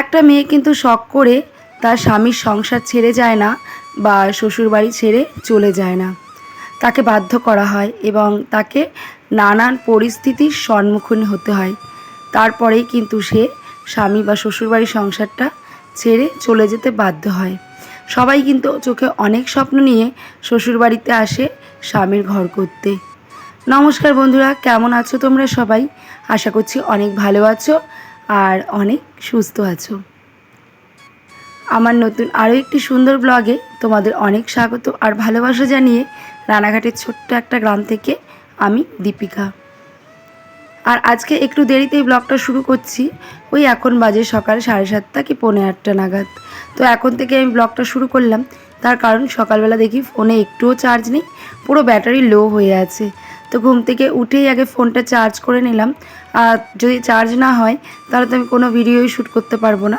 একটা মেয়ে কিন্তু শখ করে তার স্বামীর সংসার ছেড়ে যায় না বা শ্বশুরবাড়ি ছেড়ে চলে যায় না। তাকে বাধ্য করা হয় এবং তাকে নানান পরিস্থিতির সম্মুখীন হতে হয়। তারপরেই কিন্তু সে স্বামী বা শ্বশুরবাড়ির সংসারটা ছেড়ে চলে যেতে বাধ্য হয়। সবাই কিন্তু চোখে অনেক স্বপ্ন নিয়ে শ্বশুরবাড়িতে আসে স্বামীর ঘর করতে। নমস্কার বন্ধুরা, কেমন আছো তোমরা সবাই? আশা করছি অনেক ভালো আছো। আর অনেক সুস্থ আছো। আমার নতুন আরও একটি সুন্দর ব্লগে তোমাদের অনেক স্বাগত আর ভালোবাসা জানিয়ে রানাঘাটের ছোট্ট একটা গ্রাম থেকে আমি দীপিকা। আর আজকে একটু দেরিতেই ব্লগটা শুরু করছি। ওই এখন বাজে সকাল সাড়ে সাতটা কি পৌনে আটটা নাগাদ। তো এখন থেকে আমি ব্লগটা শুরু করলাম। তার কারণ সকালবেলা দেখি ফোনে একটুও চার্জ নেই। পুরো ব্যাটারি লো হয়ে আছে। তো ঘুম থেকে উঠেই আগে ফোনটা চার্জ করে নিলাম। আর যদি চার্জ না হয়, তাহলে তো আমি কোনো ভিডিওই শ্যুট করতে পারব না।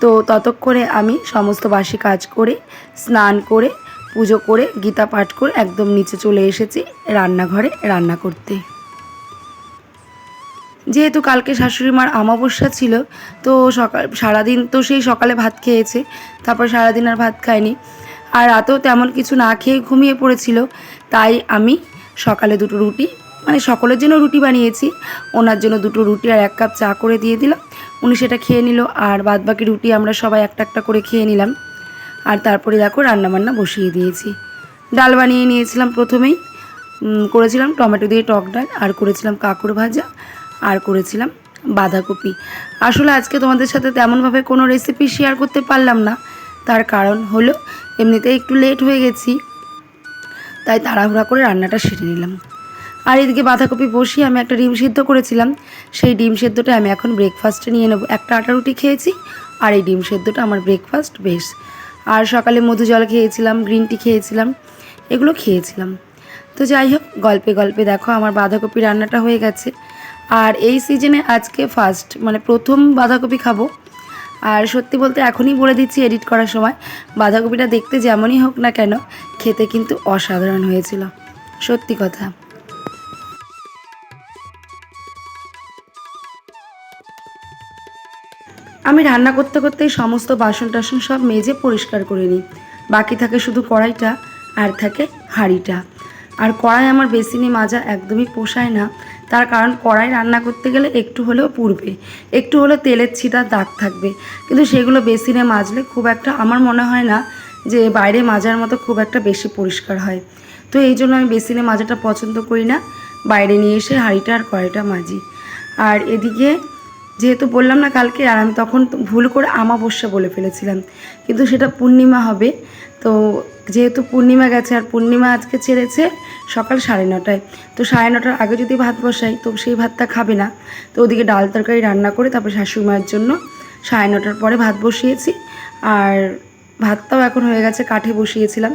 তো ততক্ষণে আমি সমস্ত বাসি কাজ করে, স্নান করে, পুজো করে, গীতা পাঠ করে একদম নিচে চলে এসেছি রান্নাঘরে রান্না করতে। যেহেতু কালকে শাশুড়ি মার অমাবস্যা ছিল, তো সকাল সারাদিন তো সেই সকালে ভাত খেয়েছে, তারপর সারাদিন আর ভাত খায়নি। আর রাতেও তেমন কিছু না খেয়ে ঘুমিয়ে পড়েছিল, তাই আমি সকালে দুটো রুটি মানে সকলের জন্য রুটি বানিয়েছি। ওনার জন্য দুটো রুটি আর এক কাপ চা করে দিয়ে দিলাম। উনি সেটা খেয়ে নিল, আর বাদ বাকি রুটি আমরা সবাই একটা একটা করে খেয়ে নিলাম। আর তারপরে দেখো রান্নাবান্না বসিয়ে দিয়েছি। ডাল বানিয়ে নিয়েছিলাম প্রথমেই। করেছিলাম টমেটো দিয়ে টক ডাল, আর করেছিলাম কাঁকড় ভাজা, আর করেছিলাম বাঁধাকপি। আসলে আজকে তোমাদের সাথে তেমনভাবে কোনো রেসিপি শেয়ার করতে পারলাম না। তার কারণ হলো এমনিতে একটু লেট হয়ে গেছি। তাই তাড়াহুড়া করে রান্নাটা সেরে নিলাম। আর এদিকে বাঁধাকপি বসিয়ে আমি একটা ডিম সিদ্ধ করেছিলাম। সেই ডিম সেদ্ধটা আমি এখন ব্রেকফাস্টে নিয়ে নেব। একটা আটা রুটি খেয়েছি আর এই ডিম সেদ্ধটা আমার ব্রেকফাস্ট বেশ। আর সকালে মধু জল খেয়েছিলাম গ্রিন টি খেয়েছিলাম, এগুলো খেয়েছিলাম। তো যাই হোক, গল্পে গল্পে দেখো আমার বাঁধাকপি রান্নাটা হয়ে গেছে। আর এই সিজনে আজকে ফার্স্ট মানে প্রথম বাঁধাকপি খাব। আর সত্যি বলতে এখনই বলে দিচ্ছি এডিট করার সময়। বাঁধাকপিটা দেখতে যেমনই হোক না কেন, খেতে কিন্তু অসাধারণ হয়েছিল। সত্যি কথা। আমি রান্না করতে করতেই সমস্ত বাসন টাসন সব মেজে পরিষ্কার করে নিই। বাকি থাকে শুধু কড়াইটা আর থাকে হাঁড়িটা। আর কড়াই আমার বেসিনে মাজা একদমই পোষায় না। তার কারণ কড়াই রান্না করতে গেলে একটু হলেও পুড়বে। একটু হলেও তেলের ছিটার দাগ থাকবে। কিন্তু সেগুলো বেসিনে মাজলে খুব একটা আমার মনে হয় না যে বাইরে মাজার মতো খুব একটা বেশি পরিষ্কার হয়। তো এই জন্য আমি বেসিনে মাজাটা পছন্দ করি না। বাইরে নিয়ে এসে হাঁড়িটা আর কড়াইটা মাজি। আর এদিকে যেহেতু বললাম না কালকে, আর আমি তখন ভুল করে আমাবস্যা বলে ফেলেছিলাম। কিন্তু সেটা পূর্ণিমা হবে। তো যেহেতু পূর্ণিমা গেছে, আর পূর্ণিমা আজকে ছেড়েছে সকাল সাড়ে নটায়। তো সাড়ে নটার আগে যদি ভাত বসাই, তো সেই ভাতটা খাবে না। তো ওদিকে ডাল তরকারি রান্না করে তারপর শাশুড়ি মায়ের জন্য সাড়ে নটার পরে ভাত বসিয়েছি। আর ভাতটাও এখন হয়ে গেছে, কাঠে বসিয়েছিলাম।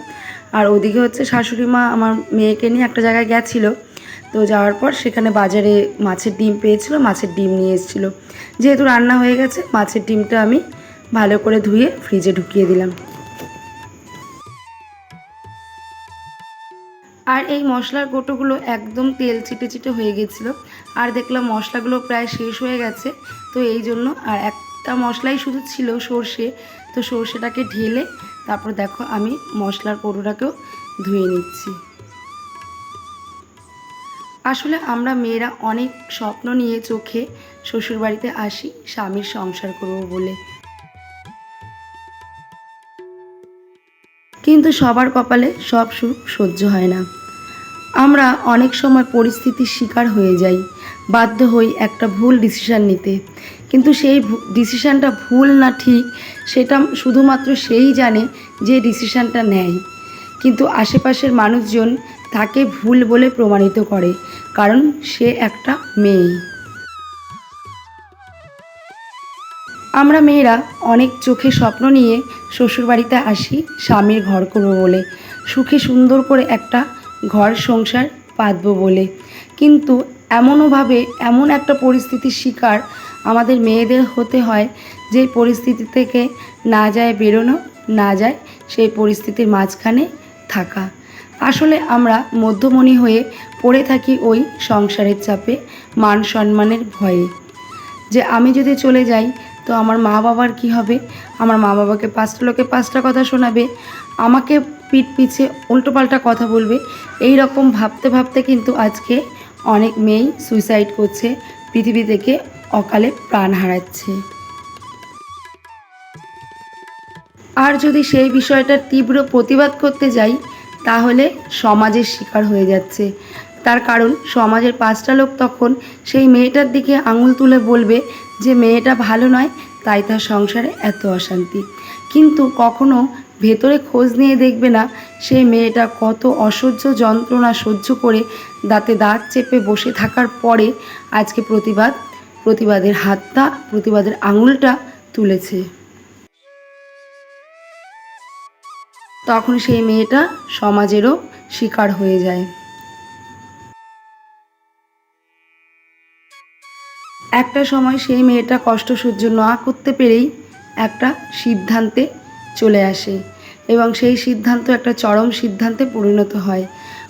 আর ওদিকে হচ্ছে শাশুড়ি মা, আমার মেয়েকে নিয়ে একটা জায়গায় গেছিল। তো যাওয়ার পর সেখানে বাজারে মাছের ডিম পেয়েছিল, মাছের ডিম নিয়ে এসেছিল। যেহেতু রান্না হয়ে গেছে, মাছের ডিমটা আমি ভালো করে ধুয়ে ফ্রিজে ঢুকিয়ে দিলাম। আর এই মশলার গোটোগুলো একদম তেল চিটে চিটে হয়ে গেছিল। আর দেখলাম মশলাগুলো প্রায় শেষ হয়ে গেছে, তো এই জন্য আর একটা মশলাই শুধু ছিল সর্ষে। তো সর্ষেটাকে ঢেলে তারপর দেখো আমি মশলার কোটোটাকেও ধুয়ে নিচ্ছি। আসলে আমরা মেয়েরা অনেক স্বপ্ন নিয়ে চোখে শ্বশুরবাড়িতে আসি, স্বামীর সংসার করব বলে। কিন্তু সবার কপালে সব সুখ সহ্য হয় না। আমরা অনেক সময় পরিস্থিতির শিকার হয়ে যাই, বাধ্য হই একটা ভুল ডিসিশান নিতে। কিন্তু সেই ডিসিশানটা ভুল না ঠিক, সেটা শুধুমাত্র সেই জানে যে ডিসিশানটা নেয়। কিন্তু আশেপাশের মানুষজন তাকে ভুল বলে প্রমাণিত করে, কারণ সে একটা মেয়ে। আমরা মেয়েরা অনেক চোখে স্বপ্ন নিয়ে শ্বশুরবাড়িতে আসি, স্বামীর ঘর করব বলে। সুখে সুন্দর করে একটা ঘর সংসার পাতবো বলে। কিন্তু এমনওভাবে এমন একটা পরিস্থিতির শিকার আমাদের মেয়েদের হতে হয়, যে পরিস্থিতি থেকে না যায় বেরোনো, না যায় সেই পরিস্থিতির মাঝখানে থাকা। আসলে আমরা মধ্যমণি হয়ে পড়ে থাকি ওই সংসারের চাপে, মান সম্মানের ভয়ে। যে আমি যদি চলে যাই, তো আমার মা বাবার কি হবে? আমার মা বাবাকে পাঁচটা লোকে পাঁচটা কথা শোনাবে, আমাকে পিঠ পিছে উল্টোপাল্টা কথা বলবে। এই রকম ভাবতে ভাবতে কিন্তু আজকে অনেক মেয়েই সুইসাইড করছে, পৃথিবী থেকে অকালে প্রাণ হারাচ্ছে। আর যদি সেই বিষয়টার তীব্র প্রতিবাদ করতে যাই তাহলে সমাজের শিকার হয়ে যাচ্ছে। তার কারণ সমাজের পাঁচটা লোক তখন সেই মেয়েটার দিকে আঙুল তুলে বলবে যে মেয়েটা ভালো নয়, তাই তার সংসারে এত অশান্তি। কিন্তু কখনো ভেতরে খোঁজ নিয়ে দেখবে না সেই মেয়েটা কত অসহ্য যন্ত্রণা সহ্য করে দাঁতে দাঁত চেপে বসে থাকার পরে আজকে প্রতিবাদ, প্রতিবাদের হাতটা, প্রতিবাদের আঙুলটা তুলেছে। তখন সেই মেয়েটা সমাজেরও শিকার হয়ে যায়। একটা সময় সেই মেয়েটা কষ্ট সহ্য না করতে পেরেই একটা সিদ্ধান্তে চলে আসে এবং সেই সিদ্ধান্ত একটা চরম সিদ্ধান্তে পরিণত হয়।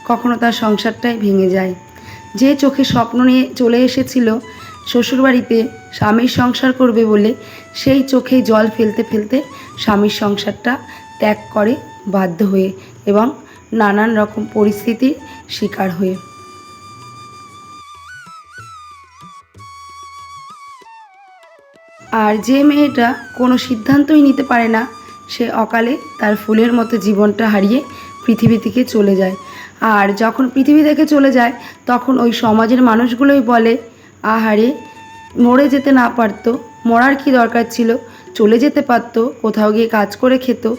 কখনো তার সংসারটাই ভেঙে যায়। যে চোখে স্বপ্ন নিয়ে চলে এসেছিল, শ্বশুরবাড়িতে স্বামীর সংসার করবে বলে সেই চোখেই জল ফেলতে ফেলতে স্বামীর সংসারটা ত্যাগ করে বাধ্য হয়ে এবং নানান রকম পরিস্থিতির শিকার হয়ে। আর যে মেয়েটা কোনো সিদ্ধান্তই নিতে পারে না, সে অকালে তার ফুলের মতো জীবনটা হারিয়ে পৃথিবী থেকে চলে যায়। আর যখন পৃথিবী থেকে চলে যায়, তখন ওই সমাজের মানুষগুলোই বলে, আহারে, মরে যেতে না পারতো, মরার কি দরকার ছিল? চলে যেতে পারতো, কোথাও গিয়ে কাজ করে খেত।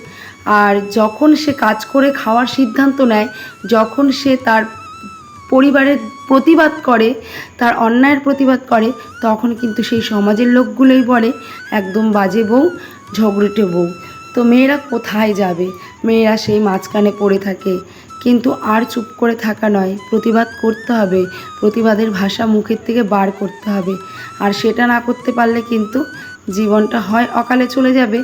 আর যখন সে কাজ করে খাওয়ার সিদ্ধান্ত নেয়, যখন সে তার পরিবারের প্রতিবাদ করে, তার অন্যায়ের প্রতিবাদ করে, তখন কিন্তু সেই সমাজের লোকগুলোই বলে, একদম বাজে বউ, ঝগড়েটে বউ। তো মেয়েরা কোথায় যাবে? মেয়েরা সেই মাঝখানে পড়ে থাকে। কিন্তু আর চুপ করে থাকা নয়, প্রতিবাদ করতে হবে। প্রতিবাদের ভাষা মুখের থেকে বার করতে হবে। আর সেটা না করতে পারলে কিন্তু জীবনটা হয় অকালে চলে যাবে,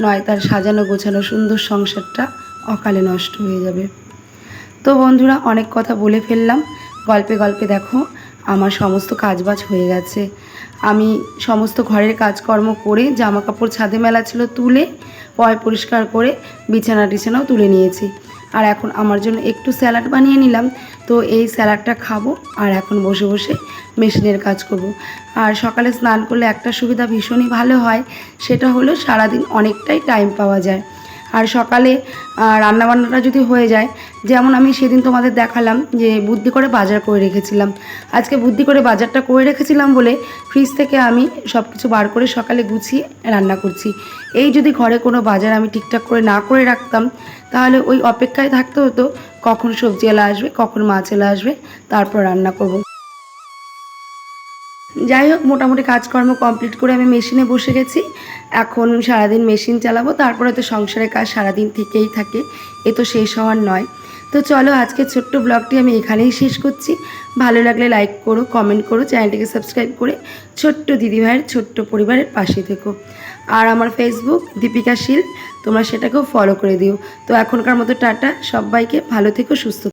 নয় তার সাজানো গোছানো সুন্দর সংসারটা অকালে নষ্ট হয়ে যাবে। তো বন্ধুরা, অনেক কথা বলে ফেললাম। গল্পে গল্পে দেখো, আমার সমস্ত কাজবাজ হয়ে গেছে। আমি সমস্ত ঘরের কাজকর্ম করে জামা কাপড় ছাদে মেলা ছিল তুলে পয় পরিষ্কার করে বিছানা টিছানাও তুলে নিয়েছি। আর এখন আমার জন্য একটু স্যালাড বানিয়ে নিলাম তো এই স্যালাডটা খাব আর এখন বসে বসে মেশিনের কাজ করব। আর সকালে স্নান করলে একটা সুবিধা ভীষণই ভালো হয়, সেটা হলো সারাদিন অনেকটাই টাইম পাওয়া যায় আর সকালে রান্নাবান্নাটা যদি হয়ে যায়, যেমন আমি সেদিন তোমাদের দেখালাম যে বুদ্ধি করে বাজার করে রেখেছিলাম আজকে বুদ্ধি করে বাজারটা করে রেখেছিলাম বলে ফ্রিজ থেকে আমি সব কিছু বার করে সকালে গুছিয়ে রান্না করছি এই যদি ঘরে কোনো বাজার আমি ঠিকঠাক করে না করে রাখতাম, তাহলে ওই অপেক্ষায় থাকতে হতো কখন সবজি এলা আসবে, কখন মাছ এলা আসবে, তারপর রান্না করব। যাই হোক, মোটামুটি কাজকর্ম কমপ্লিট করে আমি মেশিনে বসে গেছি। এখন সারাদিন মেশিন চালাবো, তারপরে তো সংসারের কাজ সারাদিন থেকেই থাকে, এ তো শেষ হওয়ার নয়। তো চলো, আজকে ছোট্ট ব্লগটি আমি এখানেই শেষ করছি। ভালো লাগলে লাইক করো কমেন্ট করো, চ্যানেলটিকে সাবস্ক্রাইব করে ছোট্ট দিদিভাইয়ের, ছোট্ট পরিবারের পাশে থেকো। আর আমার ফেসবুক দীপিকা শীল, তোমরা সেটাকেও ফলো করে দিও। তো এখনকার মতো টাটা, সবাইকে ভালো থেকো, সুস্থ